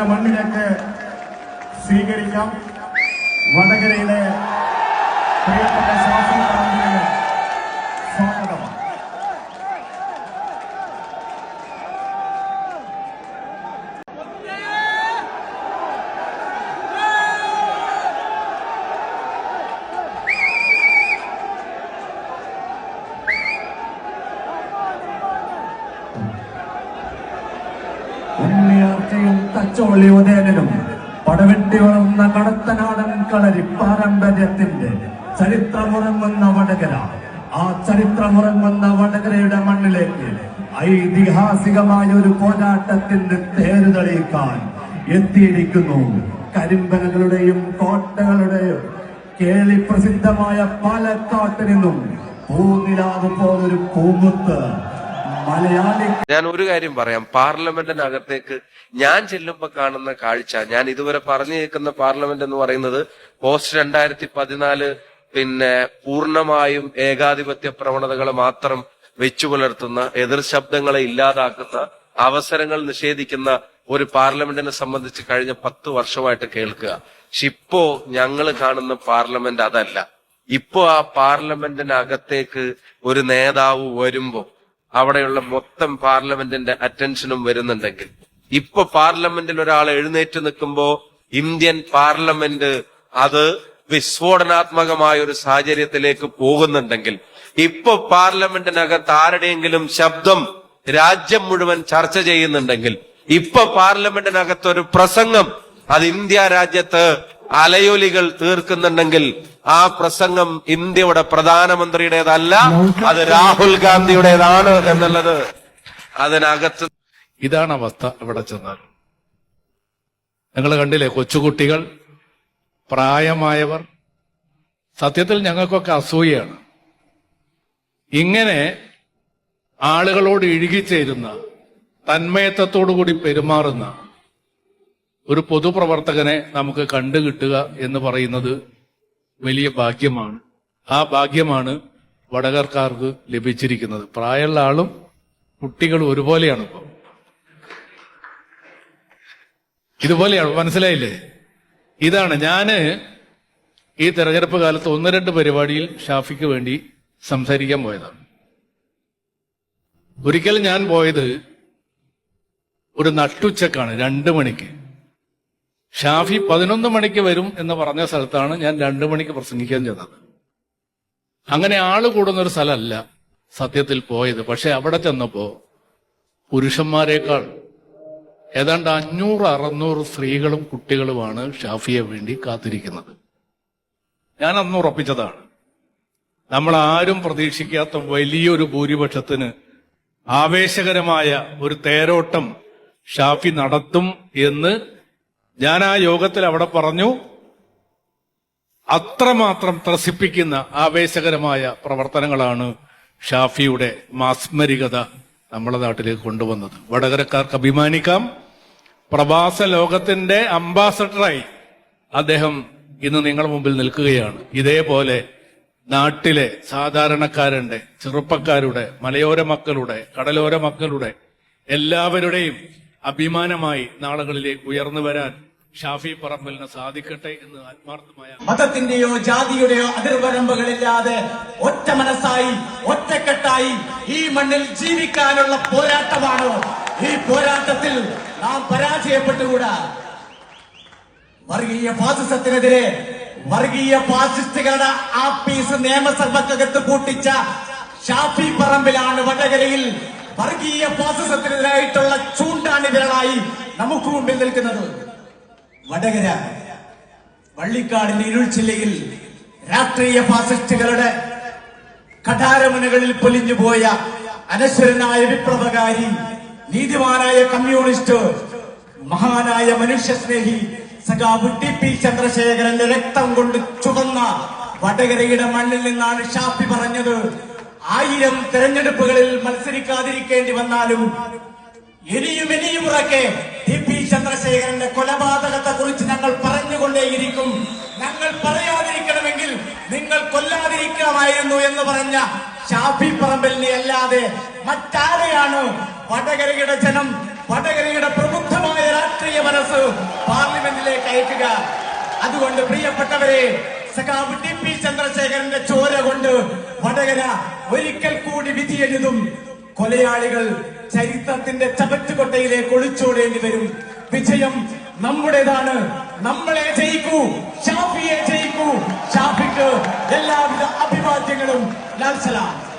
വടകരയുടെ മണ്ണിലേക്ക് സ്വീകരിക്കാം. വടകരയിലെ പ്രിയപ്പെട്ട ശാസ്ത്ര പറമ്പിലിന് സ്വാഗതം തച്ചോളി ഉദയനും പടവെട്ടി വളർന്ന കടത്തനാടൻ കളരി പാരമ്പര്യത്തിന്റെ ചരിത്രമുറങ്ങുന്ന വടകര. ആ ചരിത്രമുറങ്ങുന്ന വടകരയുടെ മണ്ണിലേക്ക് ഐതിഹാസികമായ ഒരു പോരാട്ടത്തിന്റെ തേര് തെളിയിക്കാൻ എത്തിയിരിക്കുന്നു. കരിമ്പനകളുടെയും കോട്ടകളുടെയും കേളി പ്രസിദ്ധമായ പാലക്കാട്ട് നിന്നും പൂനിലാവ് പോലൊരു പൂമുത്ത് ഞാൻ ഒരു കാര്യം പറയാം. പാർലമെന്റിനകത്തേക്ക് ഞാൻ ചെല്ലുമ്പോ കാണുന്ന കാഴ്ച ഞാൻ ഇതുവരെ പറഞ്ഞു കേൾക്കുന്ന പാർലമെന്റ് എന്ന് പറയുന്നത് പോസ്റ്റ് രണ്ടായിരത്തി പതിനാല് പിന്നെ പൂർണമായും ഏകാധിപത്യ പ്രവണതകളെ മാത്രം വെച്ചു പുലർത്തുന്ന എതിർ ശബ്ദങ്ങളെ ഇല്ലാതാക്കുന്ന അവസരങ്ങൾ നിഷേധിക്കുന്ന ഒരു പാർലമെന്റിനെ സംബന്ധിച്ച് കഴിഞ്ഞ പത്ത് വർഷമായിട്ട് കേൾക്കുക. പക്ഷെ ഇപ്പോ ഞങ്ങൾ കാണുന്ന പാർലമെന്റ് അതല്ല. ഇപ്പോ ആ പാർലമെന്റിനകത്തേക്ക് ഒരു നേതാവ് വരുമ്പോ അവിടെയുള്ള മൊത്തം പാർലമെന്റിന്റെ അറ്റൻഷനും വരുന്നുണ്ടെങ്കിൽ. ഇപ്പൊ പാർലമെന്റിൽ ഒരാൾ എഴുന്നേറ്റ് നിൽക്കുമ്പോൾ ഇന്ത്യൻ പാർലമെന്റ് അത് വിസ്ഫോടനാത്മകമായ ഒരു സാഹചര്യത്തിലേക്ക് പോകുന്നുണ്ടെങ്കിൽ. ഇപ്പൊ പാർലമെന്റിനകത്ത് ആരുടെയെങ്കിലും ശബ്ദം രാജ്യം മുഴുവൻ ചർച്ച ചെയ്യുന്നുണ്ടെങ്കിൽ ഇപ്പൊ പാർലമെന്റിനകത്ത് ഒരു പ്രസംഗം അത് ഇന്ത്യ രാജ്യത്ത് അലയൊലികൾ തീർക്കുന്നുണ്ടെങ്കിൽ ആ പ്രസംഗം ഇന്ത്യയുടെ പ്രധാനമന്ത്രിയുടേതല്ല അത് രാഹുൽ ഗാന്ധിയുടേതാണ് എന്നുള്ളത് അതിനകത്ത് ഇതാണ് അവസ്ഥ ഇവിടെ ചെന്നാൽ. നിങ്ങൾ കണ്ടില്ലേ കൊച്ചുകുട്ടികൾ പ്രായമായവർ സത്യത്തിൽ ഞങ്ങൾക്കൊക്കെ അസൂയയാണ്. ഇങ്ങനെ ആളുകളോട് ഇഴുകിച്ചേരുന്ന തന്മയത്വത്തോടുകൂടി പെരുമാറുന്ന ഒരു പൊതുപ്രവർത്തകനെ നമുക്ക് കണ്ടുകിട്ടുക എന്ന് പറയുന്നത് വലിയ ഭാഗ്യമാണ്. ആ ഭാഗ്യമാണ് വടകർക്കാർക്ക് ലഭിച്ചിരിക്കുന്നത്. പ്രായമുള്ള ആളും കുട്ടികളും ഒരുപോലെയാണ് ഇപ്പം. ഇതുപോലെയാണ്? മനസ്സിലായില്ലേ? ഇതാണ്. ഞാൻ ഈ തെരഞ്ഞെടുപ്പ് കാലത്ത് ഒന്ന് രണ്ട് പരിപാടിയിൽ ഷാഫിക്ക് വേണ്ടി സംസാരിക്കാൻ പോയതാണ്. ഒരിക്കൽ ഞാൻ പോയത് ഒരു നട്ടുച്ചക്കാണ് രണ്ടു മണിക്ക്. ഷാഫി പതിനൊന്ന് മണിക്ക് വരും എന്ന് പറഞ്ഞ സ്ഥലത്താണ് ഞാൻ രണ്ടു മണിക്ക് പ്രസംഗിക്കാൻ ചെന്നത്. അങ്ങനെ ആൾ കൂടുന്ന ഒരു സ്ഥലമല്ല സത്യത്തിൽ പോയത്. പക്ഷെ അവിടെ ചെന്നപ്പോ പുരുഷന്മാരെക്കാൾ ഏതാണ്ട് അഞ്ഞൂറ് അറുന്നൂറ് സ്ത്രീകളും കുട്ടികളുമാണ് ഷാഫിയെ വേണ്ടി കാത്തിരിക്കുന്നത്. ഞാൻ അന്ന് ഉറപ്പിച്ചതാണ്. നമ്മൾ ആരും പ്രതീക്ഷിക്കാത്ത വലിയൊരു ഭൂരിപക്ഷത്തിന് ആവേശകരമായ ഒരു തേരോട്ടം ഷാഫി നടത്തും എന്ന് ഞാൻ ആ യോഗത്തിൽ അവിടെ പറഞ്ഞു അത്രമാത്രം ത്രസിപ്പിക്കുന്ന ആവേശകരമായ പ്രവർത്തനങ്ങളാണ് ഷാഫിയുടെ മാസ്മരികത നമ്മുടെ നാട്ടിലേക്ക് കൊണ്ടുവന്നത്. വടകരക്കാർക്ക് അഭിമാനിക്കാം. പ്രവാസ ലോകത്തിന്റെ അംബാസഡറായി അദ്ദേഹം ഇന്ന് നിങ്ങളുടെ മുമ്പിൽ നിൽക്കുകയാണ്. ഇതേപോലെ നാട്ടിലെ സാധാരണക്കാരന്റെ ചെറുപ്പക്കാരുടെ മലയോര മക്കളുടെ കടലോര മക്കളുടെ എല്ലാവരുടെയും അഭിമാനമായി നാളുകളിലേക്ക് ഉയർന്നു വരാൻ ഷാഫി പറമ്പലിന് സാധിക്കട്ടെ എന്ന് ആത്മാർത്ഥമായ മതത്തിന്റെയോ ജാതിയുടെയോ അതിർവരമ്പുകളില്ലാതെ ഒറ്റ മനസ്സായി ഒറ്റക്കെട്ടായി ഈ മണ്ണിൽ ജീവിക്കാനുള്ള പോരാട്ടമാണ്? ഈ പോരാട്ടത്തിൽ നാം പരാജയപ്പെട്ടുകൂടാ? വർഗീയ ഫാസിസത്തിനെതിരെ വർഗീയ ഫാസിസ്റ്റുകളുടെ ആപ്പീസ് നിയമസഭക്കകത്ത് പൂട്ടിച്ച ഷാഫി പറമ്പിലാണ് വടകരയിൽ വർഗീയ ഫാസിസത്തിനെതിരായിട്ടുള്ള ചൂണ്ടാണി വിരളായി നമുക്ക് മുമ്പിൽ നിൽക്കുന്നത്. വടകര വള്ളിക്കാടിന്റെ ഇരുൾച്ചില്ലയിൽ രാഷ്ട്രീയ ഫാസിസ്റ്റുകളുടെ കഠാരമുനകളിൽ പൊലിഞ്ഞുപോയ അനശ്വരനായ വിപ്ലവകാരി നീതിമാനായ കമ്മ്യൂണിസ്റ്റ് മഹാനായ മനുഷ്യസ്നേഹി സഖാവ് ടി പി ചന്ദ്രശേഖരന്റെ രക്തം കൊണ്ട് ചുവന്ന വടകരയുടെ മണ്ണിൽ നിന്നാണ് ഷാപ്പി പറഞ്ഞത്. ആയിരം തെരഞ്ഞെടുപ്പുകളിൽ മത്സരിക്കാതിരിക്കേണ്ടി വന്നാലും ഇനിയും ഇനിയും ഉറക്കെ ടി പി ചന്ദ്രശേഖരന്റെ കൊലപാതകത്തെ കുറിച്ച് ഞങ്ങൾ പറഞ്ഞുകൊണ്ടേയിരിക്കും. ഞങ്ങൾ പറയാതിരിക്കണമെങ്കിൽ നിങ്ങൾ കൊല്ലാതിരിക്കാമായിരുന്നു എന്ന് പറഞ്ഞ ഷാഫി പറമ്പലിനെ അല്ലാതെ മറ്റാരെയാണ്? വടകരയുടെ ജനം വടകരയുടെ പ്രബുദ്ധമായ രാഷ്ട്രീയ മനസ്സ് പാർലമെന്റിലേക്ക് അയക്കുക. അതുകൊണ്ട് പ്രിയപ്പെട്ടവരെ സഖാവ് ടി പി ചന്ദ്രശേഖരന്റെ ചോര കൊണ്ട് വടകര ഒരിക്കൽ കൂടി വിധിയെഴുതും കൊലയാളികൾ ചരിത്രത്തിന്റെ ചവറ്റുകൊട്ടയിലേക്ക് ഒളിച്ചോടേണ്ടി വരും. വിജയം നമ്മുടേതാണ്. നമ്മളെ ജയിക്കൂ ഷാഫിയെ ജയിക്കൂ. ഷാഫിക്ക് എല്ലാവിധ അഭിവാദ്യങ്ങളും. ലാൽ സലാം.